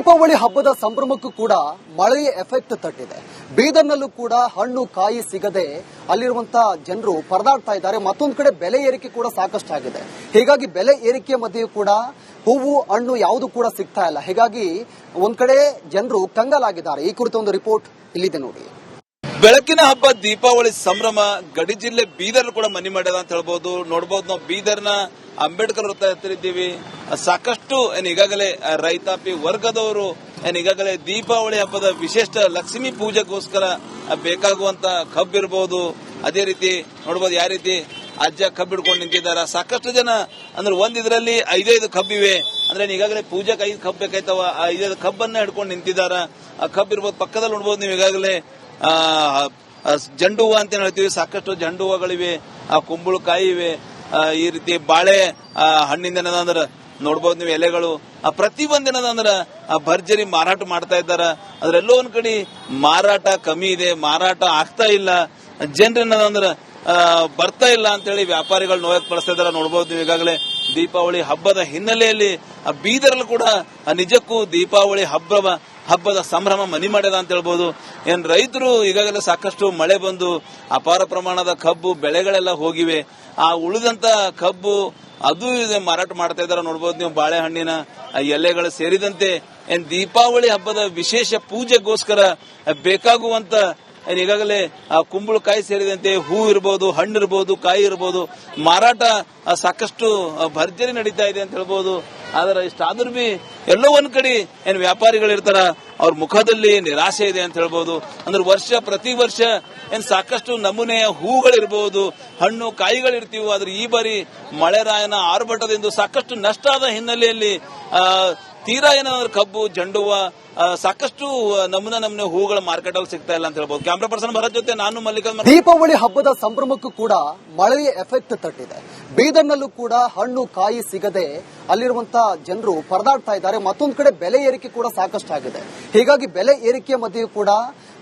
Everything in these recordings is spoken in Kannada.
ದೀಪಾವಳಿ ಹಬ್ಬದ ಸಂಭ್ರಮಕ್ಕೂ ಕೂಡ ಮಳೆಯ ಎಫೆಕ್ಟ್ ತಟ್ಟಿದೆ. ಬೀದರ್ನಲ್ಲೂ ಕೂಡ ಹಣ್ಣು, ಕಾಯಿ ಸಿಗದೆ ಅಲ್ಲಿರುವಂತಹ ಜನರು ಪರದಾಡ್ತಾ ಇದ್ದಾರೆ. ಮತ್ತೊಂದು ಕಡೆ ಬೆಲೆ ಏರಿಕೆ ಕೂಡ ಸಾಕಷ್ಟು ಆಗಿದೆ ಹೀಗಾಗಿ ಬೆಲೆ ಏರಿಕೆ ಮಧ್ಯೆಯೂ ಕೂಡ ಹೂವು, ಹಣ್ಣು ಯಾವುದು ಕೂಡ ಸಿಗ್ತಾ ಇಲ್ಲ. ಹೀಗಾಗಿ ಒಂದ್ ಕಡೆ ಜನರು ಕಂಗಾಲಾಗಿದ್ದಾರೆ. ಈ ಕುರಿತ ಒಂದು ರಿಪೋರ್ಟ್ ಇಲ್ಲಿದೆ ನೋಡಿ. ಬೆಳಕಿನ ಹಬ್ಬ, ದೀಪಾವಳಿ ಸಂಭ್ರಮ, ಗಡಿ ಜಿಲ್ಲೆ ಬೀದರ್ ಕೂಡ ಮನಿ ಮಾಡ್ಯದ ಅಂತ ಹೇಳ್ಬೋದು. ನೋಡ್ಬೋದು ನಾವು ಬೀದರ್ನ ಅಂಬೇಡ್ಕರ್ ವೃತ್ತ ಹತ್ತಿರ ಸಾಕಷ್ಟು ಏನ್ ಈಗಾಗಲೇ ರೈತಾಪಿ ವರ್ಗದವರು ಏನ್ ಈಗಾಗಲೇ ದೀಪಾವಳಿ ಹಬ್ಬದ ವಿಶಿಷ್ಟ ಲಕ್ಷ್ಮಿ ಪೂಜೆಗೋಸ್ಕರ ಬೇಕಾಗುವಂತ ಕಬ್ಬು ಇರಬಹುದು ಅದೇ ರೀತಿ ನೋಡ್ಬೋದು ಯಾವ ರೀತಿ ಅಜ್ಜ ಕಬ್ಬು ಹಿಡ್ಕೊಂಡು ನಿಂತಿದ್ದಾರೆ. ಸಾಕಷ್ಟು ಜನ ಅಂದ್ರೆ ಒಂದ್ ಇದರಲ್ಲಿ ಐದೈದು ಕಬ್ಬಿವೆ ಅಂದ್ರೆ ಈಗಾಗಲೇ ಪೂಜೆಗೆ ಐದು ಕಬ್ಬು ಬೇಕಾಯ್ತವ. ಐದೈದು ಕಬ್ಬನ್ನ ಹಿಡ್ಕೊಂಡು ನಿಂತಿದ್ದಾರೆ. ಆ ಕಬ್ಬು ಇರ್ಬೋದು, ಪಕ್ಕದಲ್ಲಿ ನೋಡಬಹುದು ನೀವು ಈಗಾಗಲೇ ಜಂಡು ಹೂವು ಅಂತ ಹೇಳ್ತೀವಿ. ಸಾಕಷ್ಟು ಜಂಡು ಹೂವುಗಳಿವೆ ಆ, ಕುಂಬಳಕಾಯಿ ಇವೆ ಈ ರೀತಿ ಬಾಳೆ ಹಣ್ಣಿಂದ ಅಂದ್ರೆ ನೋಡ್ಬೋದು ನೀವು ಎಲೆಗಳು. ಪ್ರತಿ ಒಂದಿನದ ಅಂದ್ರೆ ಆ, ಭರ್ಜರಿ ಮಾರಾಟ ಮಾಡ್ತಾ ಇದ್ದಾರೆ. ಅದ್ರೆಲ್ಲೋ ಒಂದ್ ಕಡೆ ಮಾರಾಟ ಕಮ್ಮಿ ಇದೆ, ಮಾರಾಟ ಆಗ್ತಾ ಇಲ್ಲ. ಜನರೇನದಂದ್ರೆ ಬರ್ತಾ ಇಲ್ಲ ಅಂತೇಳಿ ವ್ಯಾಪಾರಿಗಳು ನೋಯಕ್ ಪಡಿಸ್ತಾ ಇದ್ದಾರೆ. ನೋಡ್ಬೋದು ನೀವು ಈಗಾಗಲೇ ದೀಪಾವಳಿ ಹಬ್ಬದ ಹಿನ್ನೆಲೆಯಲ್ಲಿ, ಆ ಬೀದರ್ಲು ಕೂಡ ನಿಜಕ್ಕೂ ದೀಪಾವಳಿ ಹಬ್ಬ ಹಬ್ಬದ ಸಂಭ್ರಮ ಮನಿ ಮಾಡ್ಯದ ಅಂತ ಹೇಳ್ಬೋದು. ಏನ್ ರೈತರು ಈಗಾಗಲೇ ಸಾಕಷ್ಟು ಮಳೆ ಬಂದು ಅಪಾರ ಪ್ರಮಾಣದ ಕಬ್ಬು ಬೆಳೆಗಳೆಲ್ಲ ಹೋಗಿವೆ. ಆ ಉಳಿದಂತ ಕಬ್ಬು ಅದು ಇದೆ ಮಾರಾಟ ಮಾಡ್ತಾ ಇದ್ದಾರೆ. ನೋಡ್ಬೋದು ನೀವು ಬಾಳೆಹಣ್ಣಿನ ಎಲೆಗಳು ಸೇರಿದಂತೆ ಏನ್ ದೀಪಾವಳಿ ಹಬ್ಬದ ವಿಶೇಷ ಪೂಜೆಗೋಸ್ಕರ ಬೇಕಾಗುವಂತ ಈಗಾಗಲೇ, ಆ ಕುಂಬಳಕಾಯಿ ಸೇರಿದಂತೆ ಹೂ ಇರ್ಬೋದು, ಹಣ್ಣು ಇರ್ಬೋದು, ಕಾಯಿ ಇರ್ಬೋದು ಮಾರಾಟ ಸಾಕಷ್ಟು ಭರ್ಜರಿ ನಡೀತಾ ಇದೆ ಅಂತ ಹೇಳ್ಬೋದು. ಆದ್ರೆ ಇಷ್ಟಾದ್ರೂ ಬಿ ಎಲ್ಲೋ ಒಂದ್ ಕಡೆ ಏನ್ ವ್ಯಾಪಾರಿಗಳು ಇರ್ತಾರ ಅವ್ರ ಮುಖದಲ್ಲಿ ನಿರಾಶೆ ಇದೆ ಅಂತ ಹೇಳ್ಬೋದು. ಅಂದ್ರೆ ವರ್ಷ ಪ್ರತಿ ವರ್ಷ ಏನ್ ಸಾಕಷ್ಟು ನಮೂನೆಯ ಹೂಗಳಿರ್ಬೋದು, ಹಣ್ಣು ಕಾಯಿಗಳಿರ್ತೀವಿ, ಆದ್ರೆ ಈ ಬಾರಿ ಮಳೆರಾಯನ ಆರ್ಭಟದಿಂದ ಸಾಕಷ್ಟು ನಷ್ಟ ಆದ ಹಿನ್ನೆಲೆಯಲ್ಲಿ ತೀರಾ ಏನಾದ್ರು ಕಬ್ಬು, ಜಂಡುವ ಸಾಕಷ್ಟು ನಮೂನೆ ನಮೂನೆ ಹೂಗಳ ಮಾರ್ಕೆಟ್ ಅಲ್ಲಿ ಸಿಗ್ತಾ ಇಲ್ಲ ಅಂತ ಹೇಳ್ಬೋದು. ಕ್ಯಾಮ್ರಾ ಪರ್ಸನ್ ಭರತ್ ಜೊತೆ ನಾನು ಮಲ್ಲಿಕಾರ್ಜುನ್ ದೀಪಾವಳಿ ಹಬ್ಬದ ಸಂಭ್ರಮಕ್ಕೂ ಕೂಡ ಮಳೆಯ ಎಫೆಕ್ಟ್ ತಟ್ಟಿದೆ. ಬೀದರ್ನಲ್ಲೂ ಕೂಡ ಹಣ್ಣು ಕಾಯಿ ಸಿಗದೆ ಅಲ್ಲಿರುವಂತಹ ಜನರು ಪರದಾಡ್ತಾ ಇದ್ದಾರೆ. ಮತ್ತೊಂದು ಕಡೆ ಬೆಲೆ ಏರಿಕೆ ಕೂಡ ಸಾಕಷ್ಟು ಆಗಿದೆ ಹೀಗಾಗಿ ಬೆಲೆ ಏರಿಕೆಯ ಮಧ್ಯೆಯೂ ಕೂಡ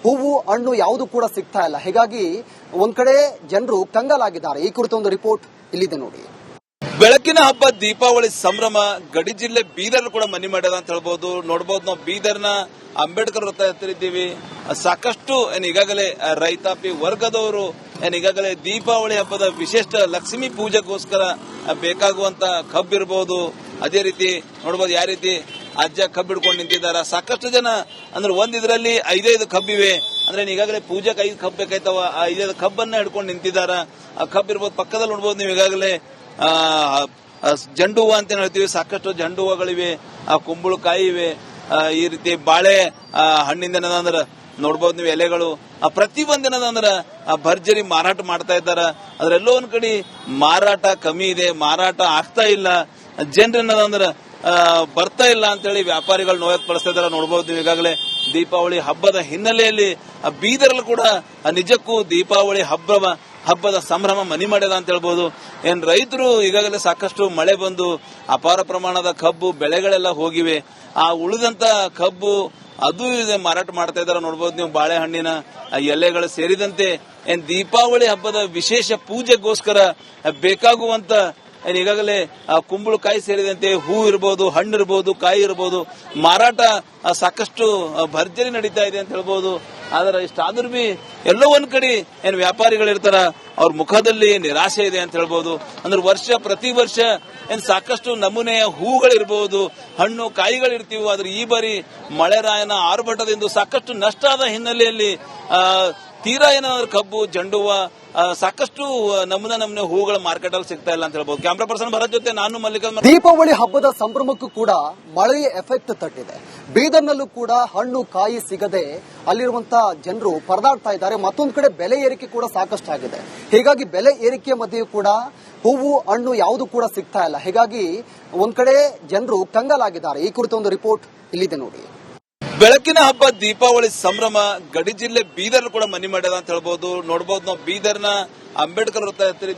ಹೂವು, ಹಣ್ಣು ಯಾವುದು ಕೂಡ ಸಿಗ್ತಾ ಇಲ್ಲ. ಹೀಗಾಗಿ ಒಂದ್ ಕಡೆ ಜನರು ಕಂಗಾಲಾಗಿದ್ದಾರೆ. ಈ ಕುರಿತ ಒಂದು ರಿಪೋರ್ಟ್ ಇಲ್ಲಿದೆ ನೋಡಿ. ಬೆಳಕಿನ ಹಬ್ಬ, ದೀಪಾವಳಿ ಸಂಭ್ರಮ, ಗಡಿ ಜಿಲ್ಲೆ ಬೀದರ್ ಕೂಡ ಮನೆ ಮಾಡ್ಯದ ಅಂತ ಹೇಳ್ಬೋದು. ನೋಡ್ಬೋದು ನಾವು ಬೀದರ್ನ ಅಂಬೇಡ್ಕರ್ ವೃತ್ತ ಹತ್ತಿರ ಇದ್ದೀವಿ ಸಾಕಷ್ಟು ಏನ್ ಈಗಾಗಲೇ ರೈತಾಪಿ ವರ್ಗದವರು ಏನ್ ಈಗಾಗಲೇ ದೀಪಾವಳಿ ಹಬ್ಬದ ವಿಶಿಷ್ಟ ಲಕ್ಷ್ಮಿ ಪೂಜೆಗೋಸ್ಕರ ಬೇಕಾಗುವಂತ ಇರಬಹುದು ಅದೇ ರೀತಿ ನೋಡ್ಬೋದು ಯಾವ ರೀತಿ ಅಜ್ಜ ಕಬ್ಬು ಹಿಡ್ಕೊಂಡು ನಿಂತಿದ್ದಾರೆ. ಸಾಕಷ್ಟು ಜನ ಅಂದ್ರೆ ಒಂದ್ ಇದರಲ್ಲಿ ಐದೈದು ಕಬ್ಬಿವೆ ಅಂದ್ರೆ ಈಗಾಗಲೇ ಪೂಜೆಗೆ ಐದು ಕಬ್ಬು ಬೇಕಾಯ್ತವ. ಐದೈದು ಕಬ್ಬನ್ನ ಹಿಡ್ಕೊಂಡು ನಿಂತಿದ್ದಾರೆ. ಆ ಕಬ್ಬು ಇರ್ಬೋದು, ಪಕ್ಕದಲ್ಲಿ ನೋಡ್ಬೋದು ನೀವು ಈಗಾಗಲೇ ಜಂಡು ಹೂವು ಅಂತ ಹೇಳ್ತೀವಿ. ಸಾಕಷ್ಟು ಜಂಡು ಹೂವುಗಳಿವೆ ಆ, ಕುಂಬಳಕಾಯಿ ಇವೆ ಈ ರೀತಿ ಬಾಳೆ ಹಣ್ಣಿಂದ ಅಂದ್ರೆ ನೋಡ್ಬೋದು ನೀವು ಎಲೆಗಳು. ಪ್ರತಿ ಒಂದಿನದಂದ್ರ ಆ, ಭರ್ಜರಿ ಮಾರಾಟ ಮಾಡ್ತಾ ಇದ್ದಾರೆ. ಅದ್ರೆಲ್ಲೋ ಒಂದ್ ಕಡೆ ಮಾರಾಟ ಕಮ್ಮಿ ಇದೆ, ಮಾರಾಟ ಆಗ್ತಾ ಇಲ್ಲ. ಜನರೇನದಂದ್ರೆ ಬರ್ತಾ ಇಲ್ಲ ಅಂತೇಳಿ ವ್ಯಾಪಾರಿಗಳು ನೋಯಕ್ ಪಡಿಸ್ತಾ ಇದ್ದಾರೆ. ನೋಡ್ಬೋದು ನೀವು ಈಗಾಗಲೇ ದೀಪಾವಳಿ ಹಬ್ಬದ ಹಿನ್ನೆಲೆಯಲ್ಲಿ, ಆ ಬೀದರ್ಲು ಕೂಡ ನಿಜಕ್ಕೂ ದೀಪಾವಳಿ ಹಬ್ಬ ಹಬ್ಬದ ಸಂಭ್ರಮ ಮನಿ ಮಾಡ್ಯದ ಅಂತ ಹೇಳ್ಬೋದು. ಏನ್ ರೈತರು ಈಗಾಗಲೇ ಸಾಕಷ್ಟು ಮಳೆ ಬಂದು ಅಪಾರ ಪ್ರಮಾಣದ ಕಬ್ಬು, ಬೆಳೆಗಳೆಲ್ಲ ಹೋಗಿವೆ. ಆ ಉಳಿದಂತ ಕಬ್ಬು ಅದು ಇದೆ ಮಾರಾಟ ಮಾಡ್ತಾ ಇದ್ದಾರೆ. ನೋಡ್ಬೋದು ನೀವು ಬಾಳೆಹಣ್ಣಿನ ಎಲೆಗಳು ಸೇರಿದಂತೆ ಏನ್ ದೀಪಾವಳಿ ಹಬ್ಬದ ವಿಶೇಷ ಪೂಜೆಗೋಸ್ಕರ ಬೇಕಾಗುವಂತ ಈಗಾಗಲೇ ಕುಂಬಳಕಾಯಿ ಸೇರಿದಂತೆ ಹೂ ಇರಬಹುದು ಹಣ್ಣು ಇರ್ಬೋದು, ಕಾಯಿ ಇರ್ಬೋದು, ಮಾರಾಟ ಸಾಕಷ್ಟು ಭರ್ಜರಿ ನಡೀತಾ ಇದೆ ಅಂತ ಹೇಳ್ಬೋದು. ಆದ್ರೆ ಇಷ್ಟಾದ್ರೂ ಬಿ ಎಲ್ಲೋ ಒಂದ್ ಕಡೆ ಏನ್ ವ್ಯಾಪಾರಿಗಳು ಇರ್ತಾರ ಅವ್ರ ಮುಖದಲ್ಲಿ ನಿರಾಶೆ ಇದೆ ಅಂತ ಹೇಳ್ಬೋದು. ಅಂದ್ರೆ ವರ್ಷ ಪ್ರತಿ ವರ್ಷ ಏನ್ ಸಾಕಷ್ಟು ನಮೂನೆಯ ಹೂಗಳಿರ್ಬೋದು, ಹಣ್ಣು, ಕಾಯಿಗಳಿರ್ತೀವಿ, ಆದ್ರೆ ಈ ಬಾರಿ ಮಳೆರಾಯನ ಆರ್ಭಟದಿಂದ ಸಾಕಷ್ಟು ನಷ್ಟ ಆದ ಹಿನ್ನೆಲೆಯಲ್ಲಿ ತೀರಾ ಏನಾದ್ರು ಕಬ್ಬು ಜಂಡು ಹೂವ ಸಾಕಷ್ಟು ನಮೂನೆ ನಮೂನೆ ಹೂಗಳ ಮಾರ್ಕೆಟ್ ಅಲ್ಲಿ ಸಿಗ್ತಾ ಇಲ್ಲ ಅಂತ ಹೇಳ್ಬೋದು. ಕ್ಯಾಮ್ರಾ ಪರ್ಸನ್ ಭರತ್ ಜೊತೆ ನಾನು ಮಲ್ಲಿಕ ದೀಪಾವಳಿ ಹಬ್ಬದ ಸಂಭ್ರಮಕ್ಕೂ ಕೂಡ ಮಳೆಯ ಎಫೆಕ್ಟ್ ತಟ್ಟಿದೆ. ಬೀದರ್ನಲ್ಲೂ ಕೂಡ ಹಣ್ಣು, ಕಾಯಿ ಸಿಗದೆ ಅಲ್ಲಿರುವಂತಹ ಜನರು ಪರದಾಡ್ತಾ ಇದ್ದಾರೆ. ಮತ್ತೊಂದು ಕಡೆ ಬೆಲೆ ಏರಿಕೆ ಕೂಡ ಸಾಕಷ್ಟು ಆಗಿದೆ ಹೀಗಾಗಿ ಬೆಲೆ ಏರಿಕೆ ಮಧ್ಯೆಯೂ ಕೂಡ ಹೂವು, ಹಣ್ಣು ಯಾವುದು ಕೂಡ ಸಿಗ್ತಾ ಇಲ್ಲ. ಹೀಗಾಗಿ ಒಂದ್ ಕಡೆ ಜನರು ಕಂಗಾಲಾಗಿದ್ದಾರೆ. ಈ ಕುರಿತ ಒಂದು ರಿಪೋರ್ಟ್ ಇಲ್ಲಿದೆ ನೋಡಿ. ಬೆಳಕಿನ ಹಬ್ಬ, ದೀಪಾವಳಿ ಸಂಭ್ರಮ, ಗಡಿ ಜಿಲ್ಲೆ ಬೀದರ್ ಕೂಡ ಮನಿ ಮಾಡ್ಯದ ಅಂತ ಹೇಳ್ಬೋದು. ನೋಡ್ಬೋದು ನಾವು ಬೀದರ್ನ ಅಂಬೇಡ್ಕರ್ ವೃತ್ತ ಹತ್ತಿರ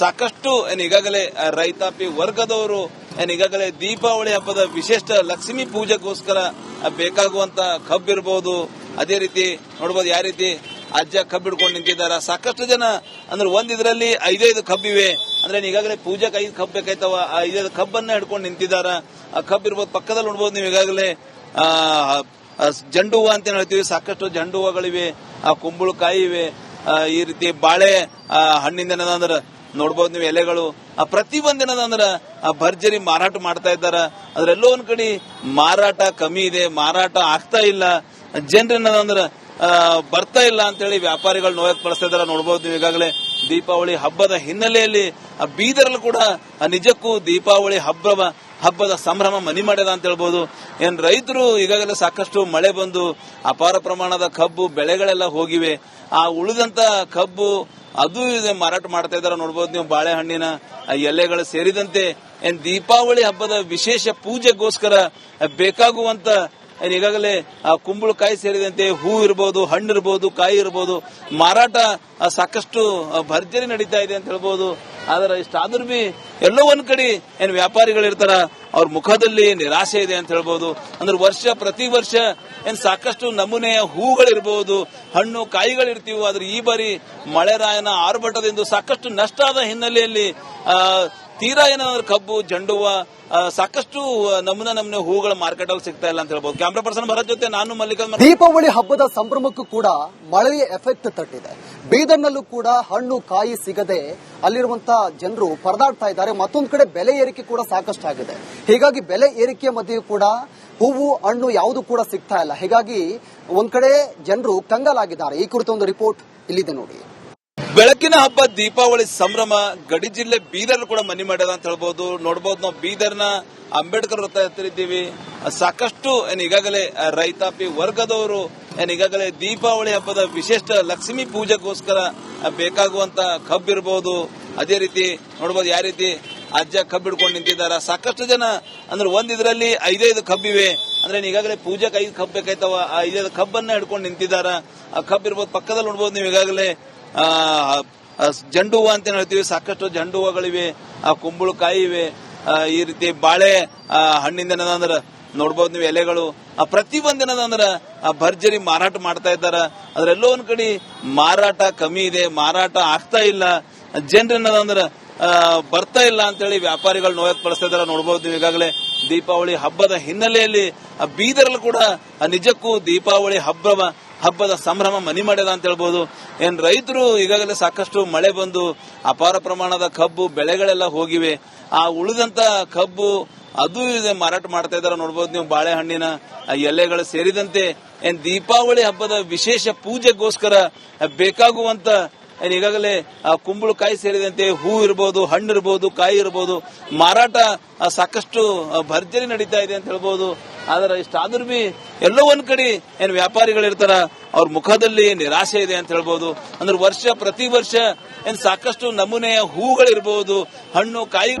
ಸಾಕಷ್ಟು ಏನ್ ಈಗಾಗಲೇ ರೈತಾಪಿ ವರ್ಗದವರು ಏನ್ ಈಗಾಗಲೇ ದೀಪಾವಳಿ ಹಬ್ಬದ ವಿಶಿಷ್ಟ ಲಕ್ಷ್ಮಿ ಪೂಜೆಗೋಸ್ಕರ ಬೇಕಾಗುವಂತ ಕಬ್ಬು ಇರಬಹುದು ಅದೇ ರೀತಿ ನೋಡ್ಬೋದು ಯಾವ ರೀತಿ ಅಜ್ಜ ಕಬ್ಬು ಹಿಡ್ಕೊಂಡು ನಿಂತಿದ್ದಾರೆ. ಸಾಕಷ್ಟು ಜನ ಅಂದ್ರೆ ಒಂದ್ ಇದರಲ್ಲಿ ಐದೈದು ಕಬ್ಬಿವೆ ಅಂದ್ರೆ ಈಗಾಗಲೇ ಪೂಜೆಗೆ ಐದು ಕಬ್ಬು ಬೇಕಾಯ್ತವ. ಐದೈದು ಕಬ್ಬನ್ನ ಹಿಡ್ಕೊಂಡು ನಿಂತಿದ್ದಾರೆ. ಆ ಕಬ್ಬು ಇರ್ಬೋದು, ಪಕ್ಕದಲ್ಲಿ ನೋಡಬಹುದು ನೀವು ಈಗಾಗಲೇ ಜಂಡು ಹೂವು ಅಂತ ಹೇಳ್ತೀವಿ. ಸಾಕಷ್ಟು ಜಂಡು ಹೂವುಗಳಿವೆ ಆ, ಕುಂಬಳಕಾಯಿ ಇವೆ ಈ ರೀತಿ ಬಾಳೆ ಹಣ್ಣಿಂದ ಅಂದ್ರೆ ನೋಡ್ಬೋದು ನೀವು ಎಲೆಗಳು. ಪ್ರತಿ ಒಂದಿನದಂದ್ರ ಆ, ಭರ್ಜರಿ ಮಾರಾಟ ಮಾಡ್ತಾ ಇದ್ದಾರೆ. ಅದ್ರೆಲ್ಲೋ ಒಂದ್ ಕಡೆ ಮಾರಾಟ ಕಮ್ಮಿ ಇದೆ, ಮಾರಾಟ ಆಗ್ತಾ ಇಲ್ಲ. ಜನರೇನದಂದ್ರೆ ಬರ್ತಾ ಇಲ್ಲ ಅಂತೇಳಿ ವ್ಯಾಪಾರಿಗಳು ನೋಯಕ್ ಪಡಿಸ್ತಾ ಇದ್ದಾರೆ. ನೋಡ್ಬೋದು ನೀವು ಈಗಾಗಲೇ ದೀಪಾವಳಿ ಹಬ್ಬದ ಹಿನ್ನೆಲೆಯಲ್ಲಿ, ಆ ಬೀದರ್ಲು ಕೂಡ ನಿಜಕ್ಕೂ ದೀಪಾವಳಿ ಹಬ್ಬ ಹಬ್ಬದ ಸಂಭ್ರಮ ಮನಿ ಮಾಡ್ಯದ ಅಂತ ಹೇಳ್ಬೋದು. ಏನ್ ರೈತರು ಈಗಾಗಲೇ ಸಾಕಷ್ಟು ಮಳೆ ಬಂದು ಅಪಾರ ಪ್ರಮಾಣದ ಕಬ್ಬು ಬೆಳೆಗಳೆಲ್ಲ ಹೋಗಿವೆ. ಆ ಉಳಿದಂತ ಕಬ್ಬು ಅದು ಇದೆ ಮಾರಾಟ ಮಾಡ್ತಾ ಇದ್ದಾರೆ. ನೋಡ್ಬೋದು ನೀವು ಬಾಳೆಹಣ್ಣಿನ ಎಲೆಗಳು ಸೇರಿದಂತೆ ಏನ್ ದೀಪಾವಳಿ ಹಬ್ಬದ ವಿಶೇಷ ಪೂಜೆಗೋಸ್ಕರ ಬೇಕಾಗುವಂತ ಈಗಾಗಲೇ, ಆ, ಕುಂಬಳಕಾಯಿ ಸೇರಿದಂತೆ ಹೂ ಇರಬಹುದು ಹಣ್ಣು ಇರ್ಬೋದು, ಕಾಯಿ ಇರ್ಬೋದು, ಮಾರಾಟ ಸಾಕಷ್ಟು ಭರ್ಜರಿ ನಡೀತಾ ಇದೆ ಅಂತ ಹೇಳ್ಬೋದು. ಆದ್ರೆ ಇಷ್ಟಾದ್ರೂ ಬಿ ಎಲ್ಲೋ ಒಂದ್ ಕಡೆ ಏನ್ ವ್ಯಾಪಾರಿಗಳು ಇರ್ತಾರ ಅವ್ರ ಮುಖದಲ್ಲಿ ನಿರಾಶೆ ಇದೆ ಅಂತ ಹೇಳ್ಬೋದು. ಅಂದ್ರೆ ವರ್ಷ, ಪ್ರತಿ ವರ್ಷ ಏನ್ ಸಾಕಷ್ಟು ನಮೂನೆಯ ಹೂಗಳಿರ್ಬೋದು, ಹಣ್ಣು, ಕಾಯಿಗಳಿರ್ತೀವಿ, ಆದ್ರೆ ಈ ಬಾರಿ ಮಳೆರಾಯನ ಆರ್ಭಟದಿಂದ ಸಾಕಷ್ಟು ನಷ್ಟ ಆದ ಹಿನ್ನೆಲೆಯಲ್ಲಿ ತೀರಾ ಏನಾದ್ರು ಕಬ್ಬು, ಜಂಡುವ ಸಾಕಷ್ಟು ನಮೂನೆ ನಮೂನೆ ಹೂಗಳ ಮಾರ್ಕೆಟ್ ಅಲ್ಲಿ ಸಿಗ್ತಾ ಇಲ್ಲ ಅಂತ ಹೇಳ್ಬೋದು. ಕ್ಯಾಮ್ರಾ ಪರ್ಸನ್ ಭರತ್ ಜೊತೆ ನಾನು ಮಲ್ಲಿಕಾರ್ಜುನ್ ದೀಪಾವಳಿ ಹಬ್ಬದ ಸಂಭ್ರಮಕ್ಕೂ ಕೂಡ ಮಳೆಯ ಎಫೆಕ್ಟ್ ತಟ್ಟಿದೆ. ಬೀದರ್ನಲ್ಲೂ ಕೂಡ ಹಣ್ಣು, ಕಾಯಿ ಸಿಗದೆ ಅಲ್ಲಿರುವಂತಹ ಜನರು ಪರದಾಡ್ತಾ ಇದ್ದಾರೆ. ಮತ್ತೊಂದು ಕಡೆ ಬೆಲೆ ಏರಿಕೆ ಕೂಡ ಸಾಕಷ್ಟು ಆಗಿದೆ ಹೀಗಾಗಿ ಬೆಲೆ ಏರಿಕೆಯ ಮಧ್ಯೆಯೂ ಕೂಡ ಹೂವು, ಹಣ್ಣು ಯಾವುದು ಕೂಡ ಸಿಗ್ತಾ ಇಲ್ಲ. ಹೀಗಾಗಿ ಒಂದ್ ಕಡೆ ಜನರು ಕಂಗಾಲಾಗಿದ್ದಾರೆ. ಈ ಕುರಿತ ಒಂದು ರಿಪೋರ್ಟ್ ಇಲ್ಲಿದೆ ನೋಡಿ. ಬೆಳಕಿನ ಹಬ್ಬ, ದೀಪಾವಳಿ ಸಂಭ್ರಮ, ಗಡಿ ಜಿಲ್ಲೆ ಬೀದರ್ ಕೂಡ ಮನೆ ಮಾಡ್ಯದ ಅಂತ ಹೇಳ್ಬೋದು. ನೋಡ್ಬೋದು ನಾವು ಬೀದರ್ನ ಅಂಬೇಡ್ಕರ್ ವೃತ್ತ ಹತ್ತಿರ ಇದ್ದೀವಿ ಸಾಕಷ್ಟು ಏನ್ ಈಗಾಗಲೇ ರೈತಾಪಿ ವರ್ಗದವರು ಏನ್ ಈಗಾಗಲೇ ದೀಪಾವಳಿ ಹಬ್ಬದ ವಿಶಿಷ್ಟ ಲಕ್ಷ್ಮಿ ಪೂಜೆಗೋಸ್ಕರ ಬೇಕಾಗುವಂತ ಇರ್ಬೋದು. ಅದೇ ರೀತಿ ನೋಡ್ಬೋದು ಯಾವ ರೀತಿ ಅಜ್ಜ ಕಬ್ಬು ಹಿಡ್ಕೊಂಡು ನಿಂತಿದ್ದಾರೆ. ಸಾಕಷ್ಟು ಜನ ಅಂದ್ರೆ ಒಂದ್ ಇದರಲ್ಲಿ ಐದೈದು ಕಬ್ಬಿವೆ ಅಂದ್ರೆ ಈಗಾಗಲೇ ಪೂಜೆಗೆ ಐದು ಕಬ್ಬು ಬೇಕಾಯ್ತವ. ಐದೈದು ಕಬ್ಬನ್ನ ಹಿಡ್ಕೊಂಡು ನಿಂತಿದ್ದಾರೆ. ಆ ಕಬ್ಬು ಇರ್ಬೋದು, ಪಕ್ಕದಲ್ಲಿ ನೋಡ್ಬೋದು ನೀವು ಈಗಾಗಲೇ ಜಂಡು ಹೂವು ಅಂತ ಹೇಳ್ತೀವಿ. ಸಾಕಷ್ಟು ಜಂಡು ಹೂವುಗಳಿವೆ ಆ, ಕುಂಬಳಕಾಯಿ ಇವೆ ಈ ರೀತಿ ಬಾಳೆ ಹಣ್ಣಿಂದ ಅಂದ್ರೆ ನೋಡ್ಬೋದು ನೀವು ಎಲೆಗಳು. ಪ್ರತಿ ಒಂದಿನದಂದ್ರ ಆ, ಭರ್ಜರಿ ಮಾರಾಟ ಮಾಡ್ತಾ ಇದ್ದಾರೆ. ಅದ್ರೆಲ್ಲೋ ಒಂದ್ ಕಡೆ ಮಾರಾಟ ಕಮ್ಮಿ ಇದೆ, ಮಾರಾಟ ಆಗ್ತಾ ಇಲ್ಲ. ಜನರೇನದಂದ್ರೆ ಬರ್ತಾ ಇಲ್ಲ ಅಂತೇಳಿ ವ್ಯಾಪಾರಿಗಳು ನೋಯಕ್ ಪಡಿಸ್ತಾ ಇದ್ದಾರೆ. ನೋಡ್ಬೋದು ನೀವು ಈಗಾಗಲೇ ದೀಪಾವಳಿ ಹಬ್ಬದ ಹಿನ್ನೆಲೆಯಲ್ಲಿ, ಆ ಬೀದರ್ಲು ಕೂಡ ನಿಜಕ್ಕೂ ದೀಪಾವಳಿ ಹಬ್ಬ ಹಬ್ಬದ ಸಂಭ್ರಮ ಮನಿ ಮಾಡ್ಯದ ಅಂತ ಹೇಳ್ಬೋದು. ಏನ್ ರೈತರು ಈಗಾಗಲೇ ಸಾಕಷ್ಟು ಮಳೆ ಬಂದು ಅಪಾರ ಪ್ರಮಾಣದ ಕಬ್ಬು, ಬೆಳೆಗಳೆಲ್ಲ ಹೋಗಿವೆ. ಆ ಉಳಿದಂತ ಕಬ್ಬು ಅದು ಇದೆ ಮಾರಾಟ ಮಾಡ್ತಾ ಇದ್ದಾರೆ. ನೋಡ್ಬೋದು ನೀವು ಬಾಳೆಹಣ್ಣಿನ ಎಲೆಗಳು ಸೇರಿದಂತೆ ಏನ್ ದೀಪಾವಳಿ ಹಬ್ಬದ ವಿಶೇಷ ಪೂಜೆಗೋಸ್ಕರ ಬೇಕಾಗುವಂತ ಈಗಾಗಲೇ ಕುಂಬಳಕಾಯಿ ಸೇರಿದಂತೆ ಹೂ ಇರಬಹುದು ಹಣ್ಣು ಇರ್ಬೋದು, ಕಾಯಿ ಇರ್ಬೋದು, ಮಾರಾಟ ಸಾಕಷ್ಟು ಭರ್ಜರಿ ನಡೀತಾ ಇದೆ ಅಂತ ಹೇಳ್ಬೋದು. ಆದ್ರೆ ಇಷ್ಟಾದ್ರೂ ಬಿ ಎಲ್ಲೋ ಒಂದ್ ಕಡೆ ಏನ್ ವ್ಯಾಪಾರಿಗಳು ಇರ್ತಾರ ಅವ್ರ ಮುಖದಲ್ಲಿ ನಿರಾಶೆ ಇದೆ ಅಂತ ಹೇಳ್ಬೋದು. ಅಂದ್ರೆ ವರ್ಷ ಪ್ರತಿ ವರ್ಷ ಏನ್ ಸಾಕಷ್ಟು ನಮೂನೆಯ ಹೂಗಳಿರ್ಬೋದು, ಹಣ್ಣು, ಕಾಯಿ